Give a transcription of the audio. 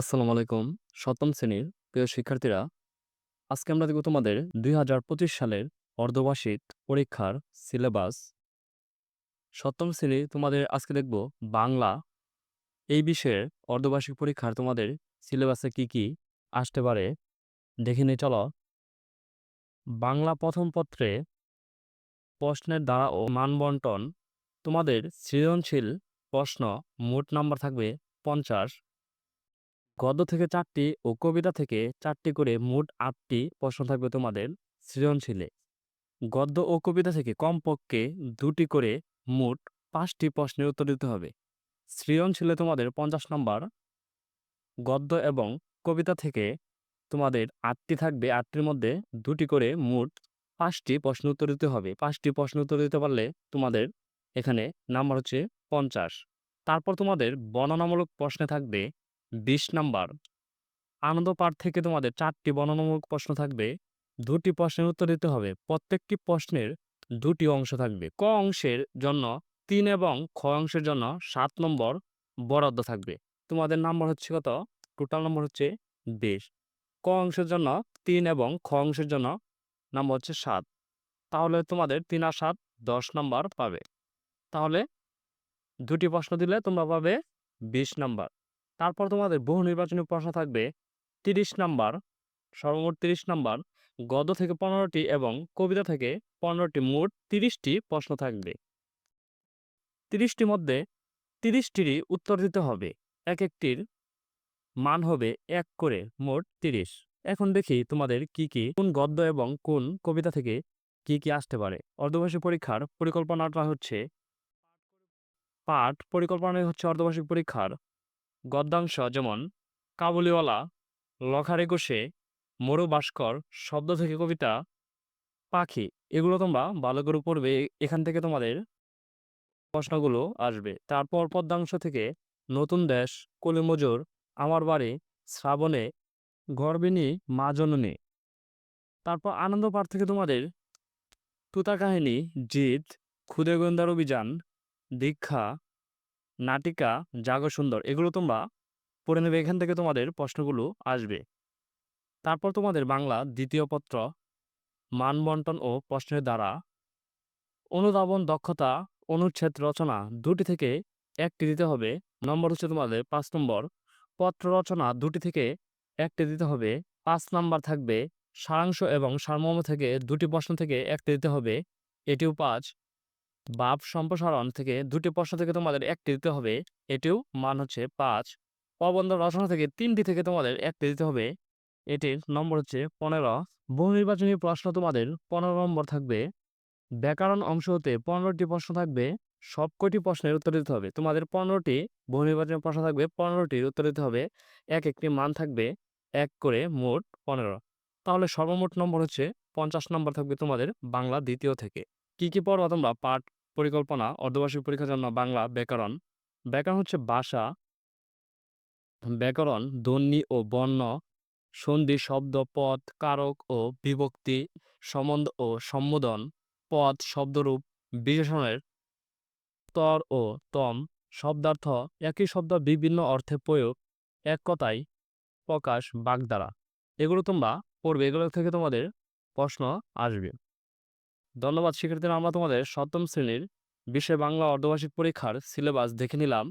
আসসালামু আলাইকুম। সপ্তম শ্রেণির প্রিয় শিক্ষার্থীরা, আজকে আমরা দেখব তোমাদের দুই হাজার পঁচিশ সালের অর্ধবার্ষিক পরীক্ষার সিলেবাস। সপ্তম শ্রেণি তোমাদের আজকে দেখব বাংলা। এই বিষয়ের অর্ধবার্ষিক পরীক্ষার তোমাদের সিলেবাসে কি কি আসতে পারে, দেখে নিয়ে চলো। বাংলা প্রথম পত্রে প্রশ্নের দ্বারা ও মানবন্টন তোমাদের সৃজনশীল প্রশ্ন মোট নাম্বার থাকবে পঞ্চাশ। গদ্য থেকে চারটি ও কবিতা থেকে চারটি করে মোট আটটি প্রশ্ন থাকবে তোমাদের সৃজনশীলে। গদ্য ও কবিতা থেকে কমপক্ষে দুটি করে মোট পাঁচটি প্রশ্নের উত্তর দিতে হবে। সৃজনশীলে তোমাদের পঞ্চাশ নম্বর। গদ্য এবং কবিতা থেকে তোমাদের আটটি থাকবে, আটটির মধ্যে দুটি করে মোট পাঁচটি প্রশ্ন উত্তর দিতে হবে। পাঁচটি প্রশ্ন উত্তর দিতে পারলে তোমাদের এখানে নাম্বার হচ্ছে পঞ্চাশ। তারপর তোমাদের বর্ণনামূলক প্রশ্নে থাকবে বিশ নাম্বার। আনন্দ পাঠ থেকে তোমাদের চারটি বর্ণনামূলক প্রশ্ন থাকবে। দুটি প্রশ্নের উত্তর দিতে হবে। প্রত্যেকটি প্রশ্নের দুটি অংশ থাকবে। ক অংশের জন্য তিন এবং খ অংশের জন্য সাত নম্বর বরাদ্দ থাকবে। তোমাদের নাম্বার হচ্ছে কত? টোটাল নম্বর হচ্ছে বিশ। ক অংশের জন্য তিন এবং খ অংশের জন্য নাম্বার হচ্ছে সাত। তাহলে তোমাদের তিন আর সাত দশ নম্বর পাবে। তাহলে দুটি প্রশ্ন দিলে তোমরা পাবে বিশ নাম্বার। তারপর তোমাদের বহু নির্বাচনী প্রশ্ন থাকবে তিরিশ নাম্বার, সর্বমোট তিরিশ নাম্বার, গদ্য থেকে পনেরোটি এবং কবিতা থেকে পনেরোটি, মোট তিরিশটি প্রশ্ন থাকবে। তিরিশটির মধ্যে তিরিশটিরই উত্তর দিতে হবে। এক একটির মান হবে এক করে মোট তিরিশ। এখন দেখি তোমাদের কি কি, কোন গদ্য এবং কোন কবিতা থেকে কি কি আসতে পারে। অর্ধবার্ষিক পরীক্ষার পরিকল্পনাটা হচ্ছে, পাঠ পরিকল্পনাই হচ্ছে অর্ধবার্ষিক পরীক্ষার গদ্যাংশ যেমন কাবুলিওয়ালা লখার একুশে মরু ভাস্কর শব্দ থেকে কবিতা, পাখি, এগুলো তোমরা ভালো করে পড়বে এখান থেকে তোমাদের প্রশ্নগুলো আসবে। তারপর পদ্মাংশ থেকে নতুন দেশ, কলিমজুর, আমার বাড়ি, শ্রাবণে গর্বিণী মা জননী। তারপর আনন্দ পাঠ থেকে তোমাদের তুতা কাহিনী জিত ক্ষুদে গোয়েন্দার অভিযান, দীক্ষা নাটিকা জাগ সুন্দর এগুলো তোমরা পড়ে নেবে। এখান থেকে তোমাদের প্রশ্নগুলো আসবে। তারপর তোমাদের বাংলা দ্বিতীয় পত্র, মানবন্টন ও প্রশ্নের দ্বারা, অনুধাবন, দক্ষতা, অনুচ্ছেদ, রচনা দুটি থেকে একটি দিতে হবে। নম্বর হচ্ছে তোমাদের পাঁচ নম্বর। পত্র রচনা দুটি থেকে একটি দিতে হবে। পাঁচ নাম্বার থাকবে সারাংশ এবং সারমর্ম থেকে দুটি প্রশ্ন থেকে একটি দিতে হবে। এটিও পাঁচ। বাপ, সম্প্রসারণ থেকে দুটি প্রশ্ন থেকে তোমাদের একটি দিতে হবে। এটিও মান হচ্ছে পাঁচ। প্রবন্ধ রচনা থেকে তিনটি থেকে তোমাদের একটি দিতে হবে। এটির নম্বর হচ্ছে পনেরো। বহু নির্বাচনী প্রশ্ন তোমাদের পনেরো নম্বর থাকবে। ব্যাকরণ অংশ হতে পনেরোটি প্রশ্ন থাকবে। সবকটি প্রশ্নের উত্তর দিতে হবে। তোমাদের পনেরোটি, বহু নির্বাচনী প্রশ্ন থাকবে, পনেরোটির উত্তর দিতে হবে। এক একটি মান থাকবে এক করে মোট পনেরো। তাহলে সর্বমোট নম্বর হচ্ছে পঞ্চাশ নম্বর থাকবে তোমাদের বাংলা দ্বিতীয় থেকে। কি কি পড়বা তোমরা? পাঠ পরিকল্পনা, অর্ধবার্ষিক পরীক্ষার জন্য বাংলা ব্যাকরণ। ব্যাকরণ হচ্ছে ভাষা। ব্যাকরণ ধ্বনি ও বর্ণ, সন্ধি, শব্দ, পদ, কারক ও বিভক্তি, সম্বন্ধ ও সম্বোধন, পদ, শব্দরূপ, বিশেষণের তর ও তম শব্দার্থ, একই শব্দ বিভিন্ন অর্থে প্রয়োগ, এক কথায় প্রকাশ বাগধারা। এগুলো তোমরা পড়বে। এগুলো থেকে তোমাদের প্রশ্ন আসবে। ধন্যবাদ শিক্ষার্থীরা আমরা তোমাদের সপ্তম শ্রেণির বিশ্বের বাংলা অর্ধবার্ষিক পরীক্ষার সিলেবাস দেখে নিলাম।